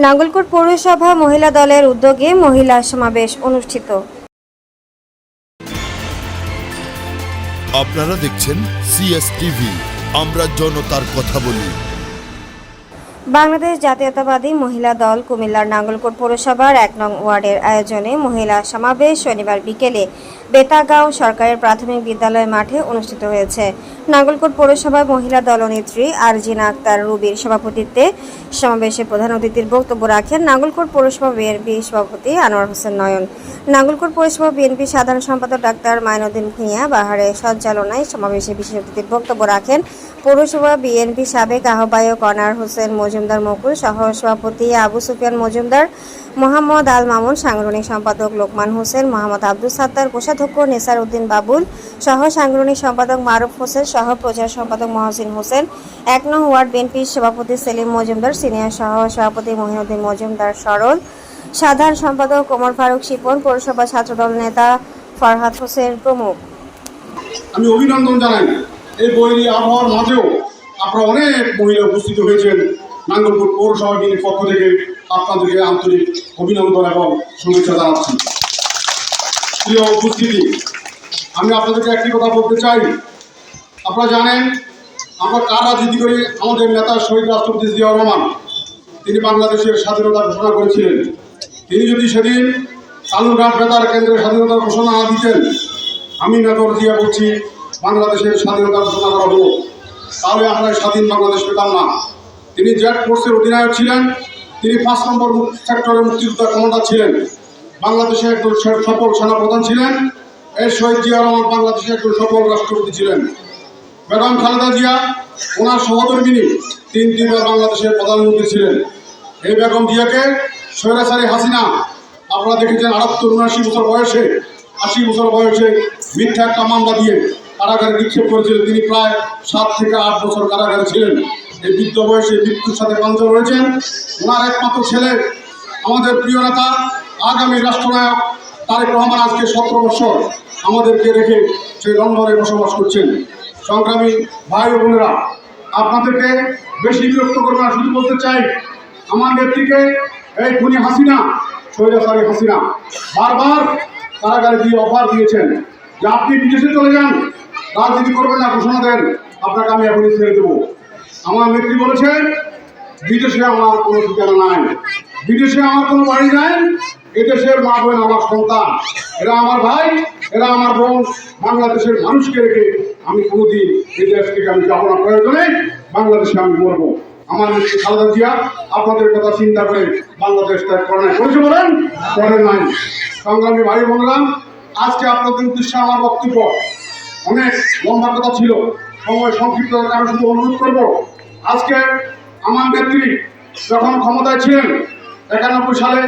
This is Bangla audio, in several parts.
নাঙ্গলকোট পৌরসভা মহিলা দলের উদ্যোগে মহিলা সমাবেশ অনুষ্ঠিত। আপনারা দেখছেন সিএস টিভি আমরা জনতার কথা বলি। বাংলাদেশ জাতীয়তাবাদী মহিলা দল কুমিল্লার নাঙ্গলকোট পৌরসভার এক নং ওয়ার্ডের আয়োজনে মহিলা সমাবেশ শনিবার বিকেলে বেতাগাঁও সরকারের প্রাথমিক বিদ্যালয় মাঠে অনুষ্ঠিত হয়েছে। নাগলকোট পৌরসভার মহিলা দলনেত্রী আরজিনা আক্তার রুবির সভাপতিত্বে সমাবেশে প্রধান অতিথির বক্তব্য রাখেন নাগলকোট পৌরসভা বিএনপি সভাপতি আনোয়ার হোসেন নয়ন। নাগলকোট পৌরসভা বিএনপি সাধারণ সম্পাদক ডাক্তার মাইনুদ্দিন ভূঁইয়া বাহারে সঞ্চালনায় সমাবেশে বিশেষ অতিথির বক্তব্য রাখেন পৌরসভা বিএনপি সাবেক আহ্বায়ক অনার হোসেন মজুমদার মকুল সহ সভাপতি আবু সুফিয়ান মজুমদার মোহাম্মদ আল মামুন, সাংগঠনিক সম্পাদক লোকমান হোসেন, মোহাম্মদ আব্দুল সাত্তার, কোষাধ্যক্ষ নেসার উদ্দিন বাবুল সহ সাংগঠনিক সম্পাদক মারুফ হোসেন সহ প্রচার সম্পাদক মহসিন হোসেন, এক নং ওয়ার্ড বিএনপির সভাপতি সেলিম মজুমদার, সিনিয়র সহ সভাপতি মহিনুদ্দিন মজুমদার সরল, সাধারণ সম্পাদক ওমর ফারুক শিপন, পৌরসভা ছাত্রদল নেতা ফরহাদ হোসেন প্রমুখ। আমি অভিনন্দন জানাই এই বৈরী আবহাওয়ার মাঝেও আপনারা অনেক মহিলা উপস্থিত হয়েছেন, নাঙ্গলপুর পৌরসভা বিএনপির পক্ষ থেকে। আপনাদেরকে আন্তরিক অভিনন্দন এবং শুভেচ্ছা জানাচ্ছি। প্রিয় উপস্থিতি, আমি আপনাদেরকে একটি কথা বলতে চাই। আপনারা জানেন, আমরা কার রাজনীতি করি? আমাদের নেতা শহীদ রাষ্ট্রপতি জিয়াউর রহমান, তিনি বাংলাদেশের স্বাধীনতা ঘোষণা করেছিলেন। তিনি যদি সেদিন কালুরঘাট বেতার কেন্দ্রের স্বাধীনতা ঘোষণা না দিতেন, আমি নেতর জিয়া বলছি, বাংলাদেশের স্বাধীনতা ঘোষণা করা হলো। তাহলে আমরা স্বাধীন বাংলাদেশ পেতাম না। তিনি জেড ফোর্সের অধিনায়ক ছিলেন। তিনি পাঁচ নম্বর সেক্টরের মুক্তিযোদ্ধা কমান্ডার ছিলেন। বাংলাদেশের একজন সফল সেনাপ্রধান ছিলেন। এর শহীদ জিয়া রহমান বাংলাদেশের একজন সফল রাষ্ট্রপতি ছিলেন। বেগম খালেদা জিয়া, ওনার সহধর্মিনী তিন তিনবার বাংলাদেশের প্রধানমন্ত্রী ছিলেন। এই বেগম জিয়াকে সৈরাসারি হাসিনা, আপনারা দেখেছেন আটাত্তর উনআশি বছর বয়সে, আশি বছর বয়সে মিথ্যা মামলা দিয়ে কারাগারে নিক্ষেপ করেছিলেন। তিনি প্রায় সাত থেকে আট বছর কারাগারে ছিলেন। এই বৃদ্ধ বয়সে মৃত্যুর সাথে পাঞ্জা রয়েছেন। ওনার একমাত্র ছেলে, আমাদের প্রিয় নেতা, আগামী রাষ্ট্রনায়ক তারেক রহমান আজকে সতেরো বছর আমাদেরকে রেখে সেই লন্ডনে বসবাস করছেন। সংগ্রামী ভাই বোনেরা, আপনাদেরকে বেশি বিরক্ত করবে শুধু বলতে চাই, আমার নেত্রীকে এই খুনি হাসিনা সৈরাসারি হাসিনা, বারবার কারাগারে দিয়ে অফার দিয়েছেন যে আপনি বিদেশে চলে যান, রাজনীতি করবেন না, ঘোষণা দেন, আপনাকে আমি এখনই ছেড়ে দেবো। আমার নেত্রী বলেছেন, বিদেশে আমার কোনো ঠিকানা নাই। বিদেশে আমার কোনো বাড়ি নাই, এদেশের মা বোন আমার সন্তান। এরা আমার ভাই, এরা আমার বোন। বাংলাদেশের মানুষকে রেখে আমি কোনোদিন এই দেশ থেকে আমি যাব না। প্রয়োজনে বাংলাদেশে আমি মরবো। আমার নেত্রী খালেদা জিয়া, আপনাদের কথা চিন্তা করে বাংলাদেশ ত্যাগ করে নাই। করেছে বলেন? করে নাই। সংগ্রামী ভাই বললাম আজকে আপনাদের উদ্দেশ্যে আমার বক্তব্য। অনেক লম্বা কথা ছিল। সময় সংক্ষিপ্ত কারণ শুধু অনুরোধ করব। আজকে আমার নেত্রী যখন ক্ষমতায় ছিলেন, একানব্বই সালে,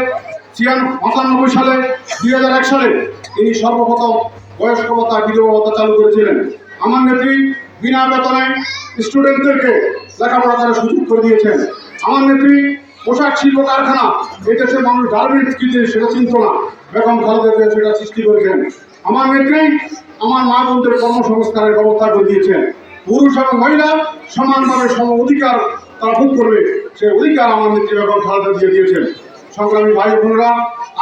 ছিয়ান, পঁচানব্বই সালে, দুই হাজার এক সালে তিনি সর্বপ্রথম বয়স্ক ভাতা বিধবা ভাতা চালু করেছিলেন। আমার নেত্রী বিনা বেতনে স্টুডেন্টদেরকে লেখাপড়া করার সুযোগ করে দিয়েছেন। আমার নেত্রী পোশাক, শিল্প, কারখানা এদেশের মানুষ গার্মেন্টস কিনতে সেটা চিনত না, বেগম খালেদা সেটা সৃষ্টি করেছেন। আমার নেত্রী আমার মা বোনদের কর্মসংস্থানের ব্যবস্থা করে দিয়েছেন। পুরুষ এবং মহিলা সমানভাবে সম অধিকার তারা ভোগ করবে। সেই অধিকার আমাদের বেগম খালেদা জিয়া দিয়েছেন। সংগ্রামী ভাই বোনেরা,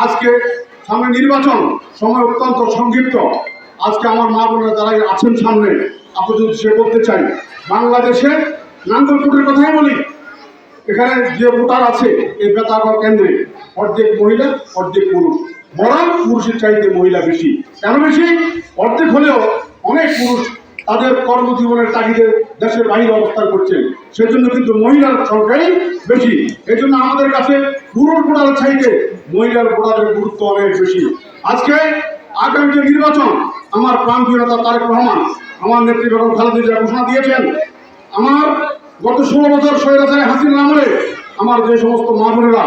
আজকে সামনে নির্বাচন সময় অত্যন্ত সংক্ষিপ্ত। আজকে আমার মা বোনেরা যারা আছেন সামনে, আপনাদের সে করতে চাই, বাংলাদেশে নাঙ্গলকোটের কথাই বলি। এখানে যে ভোটার আছে, এই বেতাগর কেন্দ্রে অর্ধেক মহিলা, অর্ধেক পুরুষ। বরং পুরুষের চাইতে মহিলা বেশি। কেন বেশি? অর্ধেক হলেও অনেক পুরুষ তাদের কর্মজীবনের তাগিদে দেশের বাইরে অবস্থান করছেন সেজন্য কিন্তু মহিলার সংখ্যাই বেশি। এই জন্য আমাদের কাছে পুরুষ ভোটার চাইতে মহিলার ভোটারের গুরুত্ব অনেক বেশি। আজকে আগামী যে নির্বাচন, আমার প্রান্তীয় নেতা তারেক রহমান, আমার নেত্রী বেগম খালেদা ঘোষণা দিয়েছেন। আমার গত ষোলো বছর স্বৈরাচারী হাসিনা আমলে আমার যে সমস্ত মা বোনেরা,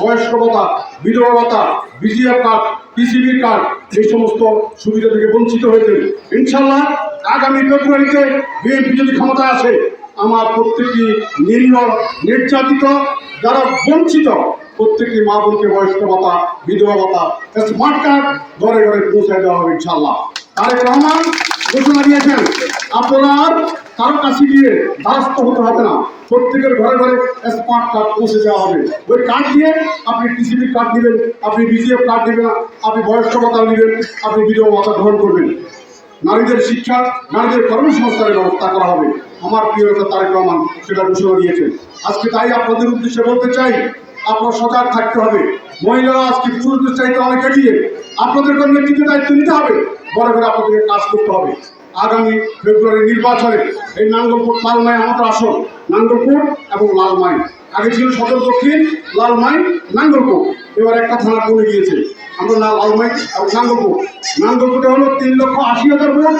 বয়স্ক ভাতা, বিধবা ভাতা, বিজিএফ কার্ড, পিসিবি কার্ড এই সমস্ত সুবিধা থেকে বঞ্চিত হয়েছে। ইনশাল্লাহ আগামী ফেব্রুয়ারিতে বিএনপি যদি ক্ষমতা আসে, আমার প্রত্যেকটি নিম্ন নির্যাতিত, যারা বঞ্চিত প্রত্যেকটি মা বোনকে বয়স্ক ভাতা, বিধবা ভাতা স্মার্ট কার্ড ঘরে ঘরে পৌঁছায় দেওয়া হবে ইনশাল্লাহ তারেক রহমান ঘোষণা দিয়েছেন, আপনার কারও কাছে গিয়ে দ্বারস্থ হতে হবে না। প্রত্যেকের ঘরে ঘরে স্মার্ট কার্ড পৌঁছে দেওয়া হবে। ওই কার্ড দিয়ে আপনি টিসিবি কার্ড দিবেন, আপনি বিজিএফ কার্ড দিবেন, আপনি বয়স্ক ভাতা নেবেন আপনি বিধবা ভাতা গ্রহণ করবেন। নারীদের শিক্ষা, নারীদের কর্মসংস্থানের ব্যবস্থা করা হবে। আমার প্রিয় নেতা তারেক রহমান সেটা ঘোষণা দিয়েছেন। আজকে তাই আপনাদের উদ্দেশ্যে বলতে চাই আপনার সজাগ থাকতে হবে। মহিলারা আজকে পুরুষদের চাইতে অনেক এগিয়ে। আপনাদেরকে নেতৃত্ব দায়িত্ব নিতে হবে। বড় করে আপনাদেরকে কাজ করতে হবে। আগামী ফেব্রুয়ারি নির্বাচনে এই নাঙ্গলকোট লালমাই আমাদের আসন নাঙ্গলকোট এবং লালমাই আগে ছিল সদর দক্ষিণ লালমাই নাঙ্গলকোট। এবার একটা থানা কমে গিয়েছে। আমরা না লালমাই এবং নাঙ্গলকোট। নাঙ্গলকোটে হলো তিন লক্ষ আশি হাজার ভোট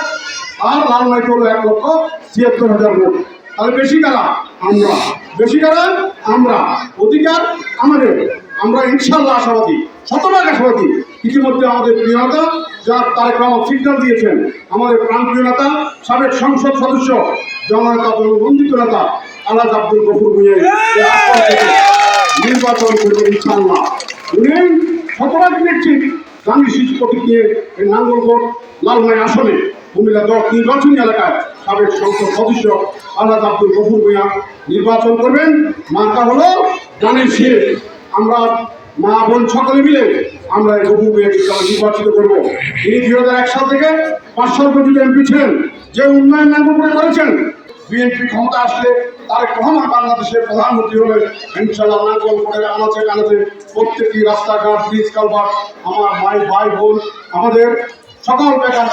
আর লালমাইতে হলো এক লক্ষ ছিয়াত্তর হাজার ভোট। তাহলে বেশি কারা আমরা বেশি কারা আমরা অধিকার আমাদের, আমরা ইনশাল্লাহ আশাবাদী, শতভাগ আশাবাদী। ইতিমধ্যে আমাদের প্রিয় নেতা, যার তারেক রহমান সিগন্যাল দিয়েছেন, আমাদের প্রাণপ্রিয় নেতা, সাবেক সংসদ সদস্য, জননেতা বন্দিত নেতা আলাদ আব্দুল গফুর নির্বাচন করবেন ইনশাল্লাহ। উনি শতভাগ নিশ্চিত গান্ধী শিশু প্রতীক নিয়ে এই নাঙ্গলকোট লালমাই আসনে, কুমিল্লা দশ নির্বাচনী এলাকায়। সাবেক সংসদ সদস্য আলাদ আব্দুল গফুর ভুঁইয়া নির্বাচন করবেন। মার্কা হলো গানের শেষ। আমরা মা বোন সকলে মিলে আমরা এই গফুর তারা নির্বাচিত করব। তিনি দুই হাজার এক সাল থেকে পাঁচ সাল পর্যন্ত এমপি ছিলেন। যে উন্নয়ন নাঙ্গলকোটে করেছেন, বিএনপি ক্ষমতা আসলে তারেক রহমান বাংলাদেশের প্রধানমন্ত্রী হলে ইনশাল্লাহ নাঙ্গল করে আনাচে কানাচে প্রত্যেকটি রাস্তাঘাট, ব্রিজ, কালভার্ট, আমার ভাই ভাই বোন, আমাদের সকল বেকার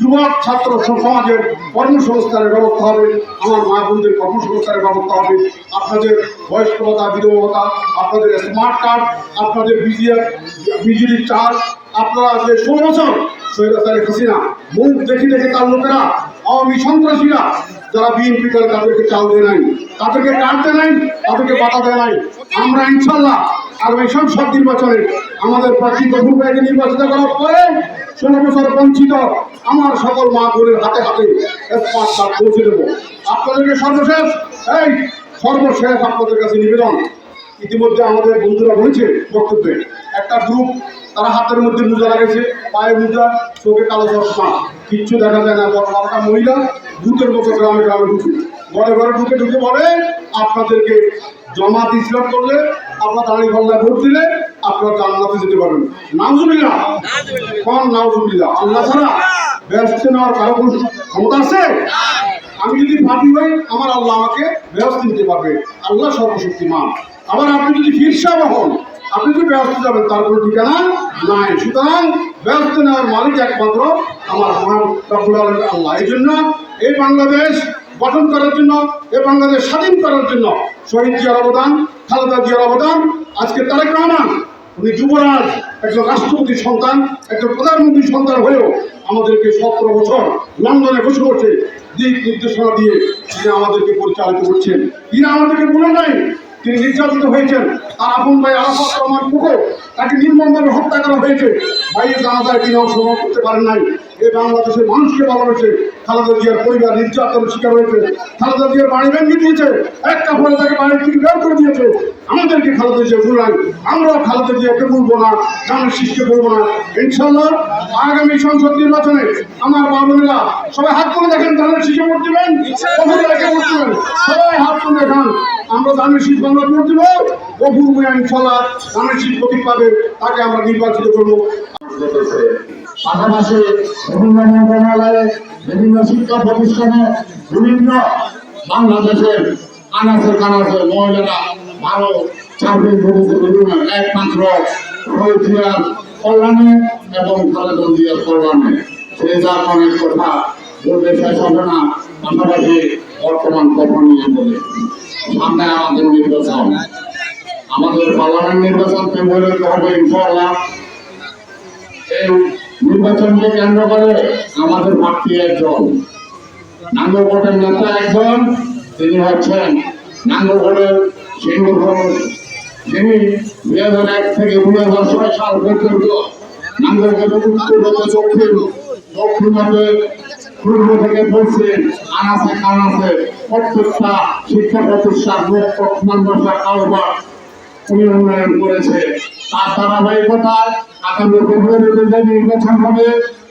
যুবক, ছাত্র, সমাজের কর্মসংস্থানের ব্যবস্থা হবে, আমার মা বোনদের কর্মসংস্থানের ব্যবস্থা হবে, আপনাদের বয়স্কতা বিধবতা আপনাদের স্মার্ট কার্ড আপনাদের বিজিএফ বিজুলির চার্জ আপনারা যে ষোলো বছর সৈরাচারে হাসিনা মুখ দেখি দেখে তার লোকেরা, আওয়ামী সন্ত্রাসীরা যারা বিএনপি করে তাদেরকে চাল দেয় নাই, তাদেরকে কাটতে নাই, তাদেরকে বাধা দেয় নাই। আমরা ইনশাল্লাহ আগামী সংসদ নির্বাচনে আমাদের প্রার্থী গফুর ভাইকে নির্বাচিত করার পরে ষোলো বছর বঞ্চিত আমার সকল মা বোনের হাতে হাতে পৌঁছে দেবো। আপনাদেরকে সর্বশেষ, এই সর্বশেষ আপনাদের কাছে নিবেদন ইতিমধ্যে আমাদের বন্ধুরা বলেছে বক্তব্যে একটা গ্রুপ তারা হাতের মধ্যে মোজা লাগাইছে পায়ে মোজা চোখে কালো চশমা কিচ্ছু দেখা যায় না। দশ বারোটা মহিলা ভূতের মতো গ্রামে গ্রামে ঢুকে। ঘরে ঘরে ঢুকে ঢুকে বলে আপনাদেরকে জমাত ইসলাম করলে আপনার দাঁড়ি গল্লায় ভোট দিলে আপনার জান্নাতে যেতে পারবেন। নাউজুবিল্লাহ। কোন নাউজুবিল্লাহ? আল্লাহ ছাড়া ব্যস্ত নেওয়ার কারও কোনো ক্ষমতা আছে? আমি যদি পাপি হই আমার আল্লাহ আমাকে ব্যবস্থা নিতে পারবে। আল্লাহ সর্বশক্তিমান। আবার আপনি যদি ফিরসাব হন, আপনি যদি ব্যস্ত যাবেন, তার কোনো ঠিকানা নাই। সুতরাং ব্যস্ত নেওয়ার মালিক একমাত্র আমার মহান আল্লাহ। এই জন্য এই বাংলাদেশ গঠন করার জন্য, এই বাংলাদেশ স্বাধীন করার জন্য শহীদ জিয়ার অবদান, খালেদা জিয়ার অবদান, আজকে তারেক রহমান, উনি যুবরাজ, একজন রাষ্ট্রপতি সন্তান, একজন প্রধানমন্ত্রী সন্তান হয়েও আমাদেরকে সতেরো বছর লন্ডনে বসে বসে দিক নির্দেশনা দিয়ে তিনি আমাদেরকে পরিচালিত করছেন। তিনি আমাদেরকে বলে নাই। তিনি নির্যাতিত হয়েছেন। তার আপন ভাই আরাফাত রহমান কুকো তাকে নির্মমভাবে হত্যা করা হয়েছে। ভাইয়ের জানাজায় তিনি অংশগ্রহণ করতে পারেন নাই। এই বাংলাদেশের মানুষকে ভালোবেসে খালেদা জিয়ার পরিবার নির্যাতনের শিকার হয়েছে। খালেদা জিয়ার বাড়ি ভেঙে দিয়েছে একটা ফলে তাকে বাড়ি থেকে বের করে দিয়েছে। আমাদেরকে খালেদা জিয়া ভুলাই আমরাও খালেদা জিয়াকে বলব না গানের শিষ্যকে বলব না। ইনশাল্লাহ আগামী সংসদ নির্বাচনে আমার মা বোনেরা সবাই হাত তুলে দেখেন ধানের শিশে ভোট দিবেন ভোট দিবেন। সবাই হাত তুলে দেখান আমরা ধানের শীষ বাংলা ভোট দিব ইনশাল্লাহ ধানের শীষ প্রতীক পাবে, তাকে আমরা নির্বাচিত করব। পাশাপাশি বিভিন্ন মন্ত্রণালয়ে, বিভিন্ন শিক্ষা প্রতিষ্ঠানে, বিভিন্ন বাংলাদেশের আনাচে কানাচে মহিলারা ভালো চাকরি বিভিন্ন একমাত্র রোহিতিয়ার কল্যাণে এবং খালেদা জিয়ার কল্যাণে। সেই যার অনেক কথা বলতে শেষ হবে না, পাশাপাশি বর্তমান কথা নিয়ে বলে। সামনে আমাদের নির্বাচন। আমাদের পার্লামেন্ট নির্বাচন ফেব্রুয়ারিতে হবে ইনশাআল্লাহ। এই নির্বাচনকে কেন্দ্র করে আমাদের প্রার্থী একজন। নাঙ্গলকোটের নেতা একজন, তিনি হচ্ছেন নাঙ্গলকোটের সিংহপুর তিনি দুই হাজার এক থেকে দুই হাজার ছয় সাল পর্যন্ত নাঙ্গলকোটের উত্তর দক্ষিণ দক্ষিণ পূর্ব থেকে পশ্চিম, আনাচে কানাচে প্রত্যেকটা শিক্ষা প্রতিষ্ঠান কারবার উনি উন্নয়ন করেছে। তার ধারাবাহিকতায় আগামী ফেব্রুয়ারিতে নির্বাচন হবে,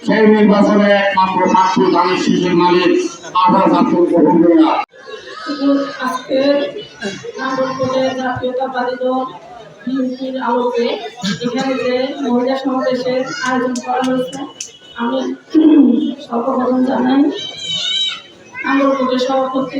সেই নির্বাচনে একমাত্র সাক্ষী ধানের শীষের মালিক আবার উপভোগীরা শুধু আজকে জাতীয়তাবাদী আলোকে মহিলা সমাবেশের আয়োজন করা হয়েছে, আমি সর্বপ্রথম জানাই নাগরপুরের সভাপতি